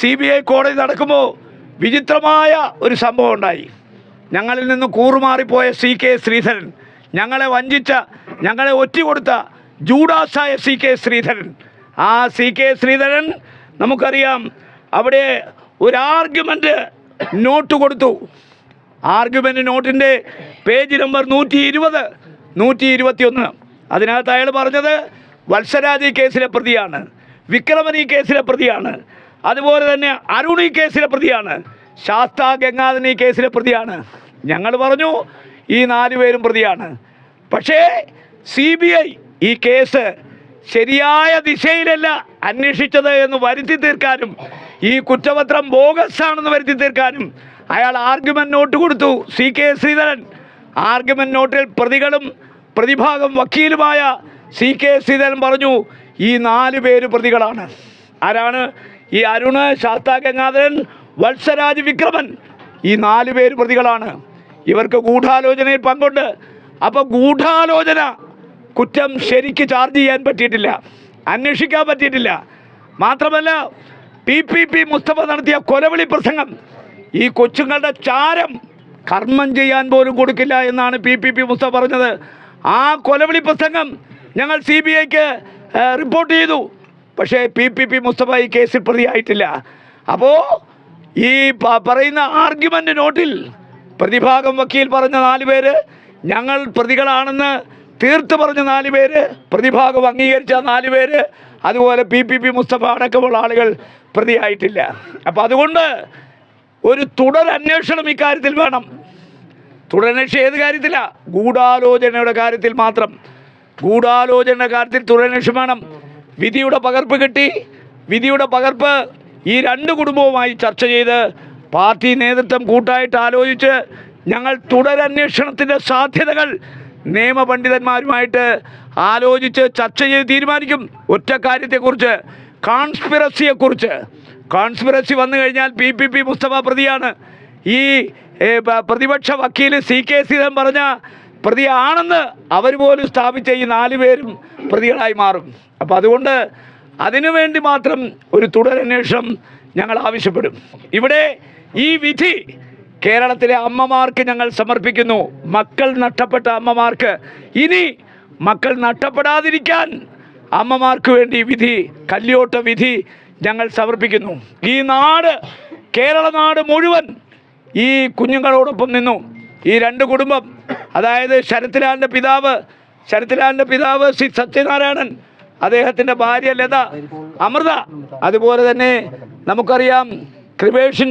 C B I കോടതി നടക്കുമ്പോൾ വിചിത്രമായ ഒരു സംഭവം ഉണ്ടായി. ഞങ്ങളിൽ നിന്ന് കൂറുമാറിപ്പോയ സി കെ ശ്രീധരൻ ഞങ്ങളെ വഞ്ചിച്ച ഞങ്ങളെ ഒറ്റ കൊടുത്ത ജൂഡാസായ സി കെ ശ്രീധരൻ. ആ സി കെ ശ്രീധരൻ നമുക്കറിയാം അവിടെ ഒരു ആർഗ്യുമെന്റ് നോട്ട് കൊടുത്തു. ആർഗ്യുമെന്റ് നോട്ടിന്റെ പേജ് നമ്പർ നൂറ്റി ഇരുപത് നൂറ്റി ഇരുപത്തിയൊന്ന് അതിനകത്ത് അയാൾ പറഞ്ഞത് വത്സരാജ് കേസിലെ പ്രതിയാണ് വിക്രമൻ ഈ കേസിലെ പ്രതിയാണ്. അതുപോലെ തന്നെ അരുൺ ഈ കേസിലെ പ്രതിയാണ്. ശാസ്ത ഗംഗാധരൻ ഈ കേസിലെ പ്രതിയാണ്. ഞങ്ങൾ പറഞ്ഞു ഈ നാല് പേരും പ്രതിയാണ്. പക്ഷേ സി ബി ഐ ഈ കേസ് ശരിയായ ദിശയിലല്ല അന്വേഷിച്ചത് എന്ന് വരുത്തി തീർക്കാനും ഈ കുറ്റപത്രം ബോഗസ് ആണെന്ന് വരുത്തി തീർക്കാനും അയാൾ ആർഗ്യുമെന്റ് നോട്ട് കൊടുത്തു. സി കെ ശ്രീധരൻ ആർഗ്യുമെന്റ് നോട്ടിൽ പ്രതികളും പ്രതിഭാഗം വക്കീലുമായ സി കെ ശ്രീധരൻ പറഞ്ഞു ഈ നാല് പേര് പ്രതികളാണ്. ആരാണ്? ഈ അരുണ് ശാസ്ത ഗംഗാധരൻ വത്സരാജ് വിക്രമൻ ഈ നാല് പേര് പ്രതികളാണ്. ഇവർക്ക് ഗൂഢാലോചനയിൽ പങ്കുണ്ട്. അപ്പോൾ ഗൂഢാലോചന കുറ്റം ശരിക്ക് ചാർജ് ചെയ്യാൻ പറ്റിയിട്ടില്ല. അന്വേഷിക്കാൻ പറ്റിയിട്ടില്ല. മാത്രമല്ല പി പി പി മുസ്തഫ നടത്തിയ കൊലവിളി പ്രസംഗം ഈ കൊച്ചുങ്ങളുടെ ചാരം കർമ്മം ചെയ്യാൻ പോലും കൊടുക്കില്ല എന്നാണ് പി പി പി മുസ്തഫ പറഞ്ഞത്. ആ കൊലവിളി പ്രസംഗം ഞങ്ങൾ സി ബി ഐക്ക് റിപ്പോർട്ട് ചെയ്തു. പക്ഷേ പി പി പി മുസ്തഫ ഈ കേസിൽ പ്രതിയായിട്ടില്ല. അപ്പോൾ ഈ പറയുന്ന ആർഗ്യുമെന്റ് നോട്ടിൽ പ്രതിഭാഗം വക്കീൽ പറഞ്ഞ നാല് പേര് ഞങ്ങൾ പ്രതികളാണെന്ന് തീർത്ത് പറഞ്ഞ നാല് പേര് പ്രതിഭാഗം അംഗീകരിച്ച നാല് പേര് അതുപോലെ പി പി പി മുസ്തഫ അടക്കമുള്ള ആളുകൾ പ്രതിയായിട്ടില്ല. അപ്പം അതുകൊണ്ട് ഒരു തുടർ തുടരന്വേഷണം ഇക്കാര്യത്തിൽ വേണം. തുടരന്വേഷണം ഏത് കാര്യത്തിലാണ് ഗൂഢാലോചനയുടെ കാര്യത്തിൽ മാത്രം. ഗൂഢാലോചനയുടെ കാര്യത്തിൽ തുടരന്വേഷണം വേണം. വിധിയുടെ പകർപ്പ് കിട്ടി. വിധിയുടെ പകർപ്പ് ഈ രണ്ട് കുടുംബവുമായി ചർച്ച ചെയ്ത് പാർട്ടി നേതൃത്വം കൂട്ടായിട്ട് ആലോചിച്ച് ഞങ്ങൾ തുടരന്വേഷണത്തിന്റെ സാധ്യതകൾ നിയമപണ്ഡിതന്മാരുമായിട്ട് ആലോചിച്ച് ചർച്ച ചെയ്ത് തീരുമാനിക്കും. ഒറ്റ കാര്യത്തെക്കുറിച്ച് കോൺസ്പിറസിയെക്കുറിച്ച് കോൺസ്പിറസി വന്നു കഴിഞ്ഞാൽ പി പി പി മുസ്തഫ പ്രതിയാണ്. ഈ പ്രതിപക്ഷ വക്കീൽ സി കെ സീതൻ പറഞ്ഞ പ്രതിയാണെന്ന് അവർ പോലും സ്ഥാപിച്ച ഈ നാല് പേരും പ്രതികളായി മാറും. അപ്പോൾ അതുകൊണ്ട് അതിനുവേണ്ടി മാത്രം ഒരു തുടരന്വേഷണം ഞങ്ങൾ ആവശ്യപ്പെടും. ഇവിടെ ഈ വിധി കേരളത്തിലെ അമ്മമാർക്ക് ഞങ്ങൾ സമർപ്പിക്കുന്നു. മക്കൾ നഷ്ടപ്പെട്ട അമ്മമാർക്ക്. ഇനി മക്കൾ നഷ്ടപ്പെടാതിരിക്കാൻ അമ്മമാർക്ക് വേണ്ടി വിധി കല്യോട്ട വിധി ഞങ്ങൾ സമർപ്പിക്കുന്നു. ഈ നാട് കേരള നാട് മുഴുവൻ ഈ കുഞ്ഞുങ്ങളോടൊപ്പം നിന്നു. ഈ രണ്ട് കുടുംബം അതായത് ശരത്ലാലിന്റെ പിതാവ് ശരത്ലാലിന്റെ പിതാവ് ശ്രീ സത്യനാരായണൻ അദ്ദേഹത്തിന്റെ ഭാര്യ ലത അമൃത. അതുപോലെ തന്നെ നമുക്കറിയാം കൃപേഷിന്റെ